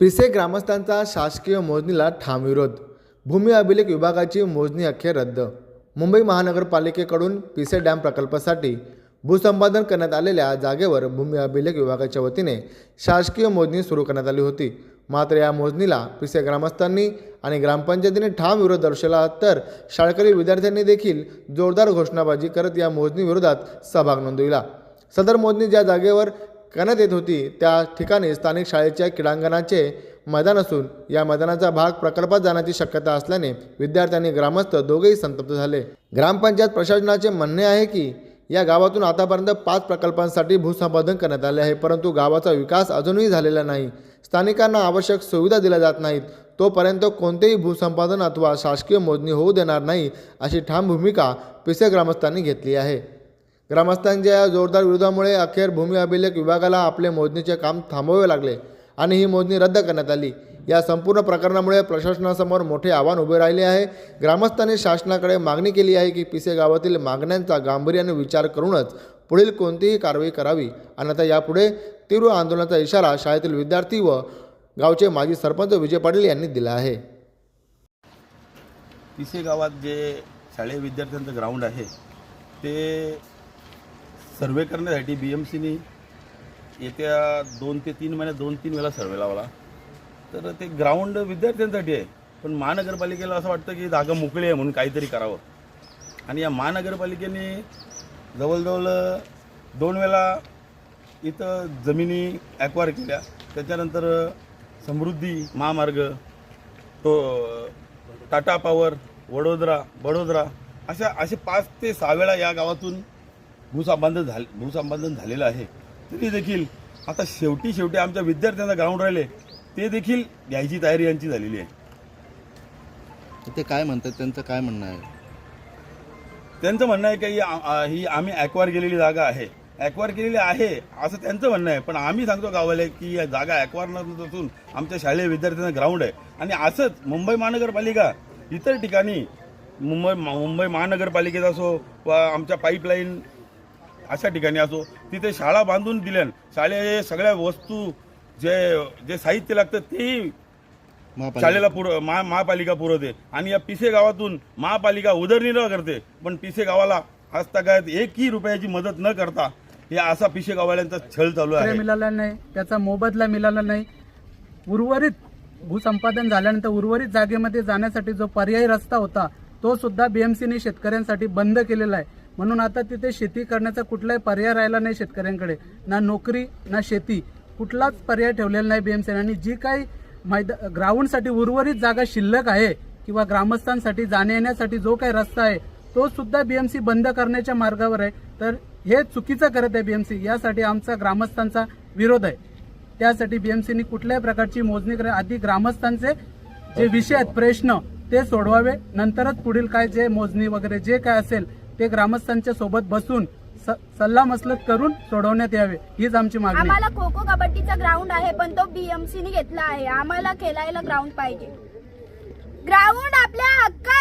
पिसे ग्रामस्थांचा शासकीय मोजणीला ठाम विरोध. भूमी अभिलेख विभागाची मोजणी अखेर रद्द. मुंबई महानगरपालिकेकडून पिसे डॅम प्रकल्पासाठी भूसंपादन करण्यात आलेल्या जागेवर भूमी अभिलेख विभागाच्या वतीने शासकीय मोजणी सुरू करण्यात आली होती. मात्र या मोजणीला पिसे ग्रामस्थांनी आणि ग्रामपंचायतीने ठाम विरोध दर्शवला तर शाळकरी विद्यार्थ्यांनी देखील जोरदार घोषणाबाजी करत या मोजणीविरोधात सहभाग नोंदविला. सदर मोजणी ज्या जागेवर करण्यात येत होती. त्या ठिकाणी स्थानिक शाळेच्या क्रीडांगणाचे मैदान असून या मैदानाचा भाग प्रकल्पात जाण्याची शक्यता असल्याने विद्यार्थ्यांनी ग्रामस्थ दोघेही संतप्त झाले. ग्रामपंचायत प्रशासनाचे म्हणणे आहे की या गावातून आतापर्यंत पाच प्रकल्पांसाठी भूसंपादन करण्यात आले आहे परंतु गावाचा विकास अजूनही झालेला नाही. स्थानिकांना आवश्यक सुविधा दिल्या जात नाहीत. तोपर्यंत कोणतेही भूसंपादन अथवा शासकीय मोजणी होऊ देणार नाही अशी ठाम भूमिका पिसे ग्रामस्थांनी घेतली आहे. ग्रामस्थांच्या या जोरदार विरोधामुळे अखेर भूमी अभिलेख विभागाला आपले मोजणीचे काम थांबवावे लागले आणि ही मोजणी रद्द करण्यात आली. या संपूर्ण प्रकरणामुळे प्रशासनासमोर मोठे आव्हान उभे राहिले आहे. ग्रामस्थांनी शासनाकडे मागणी केली आहे की पिसे गावातील मागण्यांचा गांभीर्याने विचार करूनच पुढील कोणतीही कारवाई करावी. अन्यथा यापुढे तीव्र आंदोलनाचा इशारा शाळेतील विद्यार्थी व गावचे माजी सरपंच विजय पाटील यांनी दिला आहे. पिसे गावात जे शालेय विद्यार्थ्यांचं ग्राउंड आहे ते सर्वे करण्यासाठी बी एम सीनी येत्या दोन ते तीन महिन्यात दोन तीन वेळा सर्वे लावला. तर ते ग्राउंड विद्यार्थ्यांसाठी आहे. पण महानगरपालिकेला असं वाटतं की जागा मोकळी आहे म्हणून काहीतरी करावं. आणि या महानगरपालिकेने जवळजवळ दोन वेळा इथं जमिनी ॲक्वायर केल्या. त्याच्यानंतर समृद्धी महामार्ग तो टाटा पॉवर वडोदरा बडोदरा अशा असे पाच ते सहा वेळा या गावातून भूसंपादन झाले भूसंपादन झालेलं आहे. तरी देखील आता शेवटी शेवटी आमच्या विद्यार्थ्यांना ग्राउंड राहिले ते देखील घ्यायची तयारी यांची झालेली आहे. ते काय म्हणतात? त्यांचं काय म्हणणं आहे? त्यांचं म्हणणं आहे की ही ही आम्ही ॲक्वायर केलेली जागा आहे. ॲक्वायर केलेली आहे असं त्यांचं म्हणणं आहे. पण आम्ही सांगतो गावाला की या जागा ॲक्वायर नसून आमच्या शालेय विद्यार्थ्यांना ग्राउंड आहे. आणि असंच मुंबई महानगरपालिका इतर ठिकाणी मुंबई मुंबई महानगरपालिकेत असो व आमच्या पाईपलाईन अशा ठिकाणी असो तिथे शाळा बांधून दिल्यान शाळेच्या सगळ्या वस्तू जे जे साहित्य लागतं तेही महापालिका. शाळेला पुर महा महापालिका पुरवते. आणि या पिसे गावातून महापालिका उदरनिर्वाह करते. पण पिसे गावाला आजतागायत एकही रुपयाची मदत न करता हे असा पिसे गावाल्यांचा छळ चालू आहे. मिळाला नाही त्याचा मोबदला मिळाला नाही. उर्वरित भूसंपादन झाल्यानंतर उर्वरित जागेमध्ये जाण्यासाठी जो पर्यायी रस्ता होता तो सुद्धा बीएमसीने शेतकऱ्यांसाठी बंद केलेला आहे. म्हणून आता तिथे शेती करण्याचा कुठलाही पर्याय राहिला नाही शेतकऱ्यांकडे. ना नोकरी ना शेती. कुठलाच पर्याय ठेवलेला नाही बीएमसीने आणि जी काही मैदा ग्राउंडसाठी उर्वरित जागा शिल्लक आहे किंवा ग्रामस्थांसाठी जाण्या येण्यासाठी जो काही रस्ता आहे तो सुद्धा बीएमसी बंद करण्याच्या मार्गावर आहे. तर हे चुकीचं करत आहे बीएमसी यासाठी आमचा ग्रामस्थांचा विरोध आहे. त्यासाठी बीएमसीनी कुठल्याही प्रकारची मोजणी करा. आधी ग्रामस्थांचे जे विषय आहेत प्रश्न ते सोडवावे. नंतरच पुढील काय जे मोजणी वगैरे जे काय असेल ते ग्रामस्थांच्या सोबत बसून स- सल्ला मसलत करून सोडवण्यात यावे हीच आमची मागणी आम्हाला खो खो कबड्डीचा ग्राउंड आहे पण तो बीएमसीने घेतला आहे. आम्हाला खेळायला ग्राउंड पाहिजे. ग्राउंड आपल्या हक्का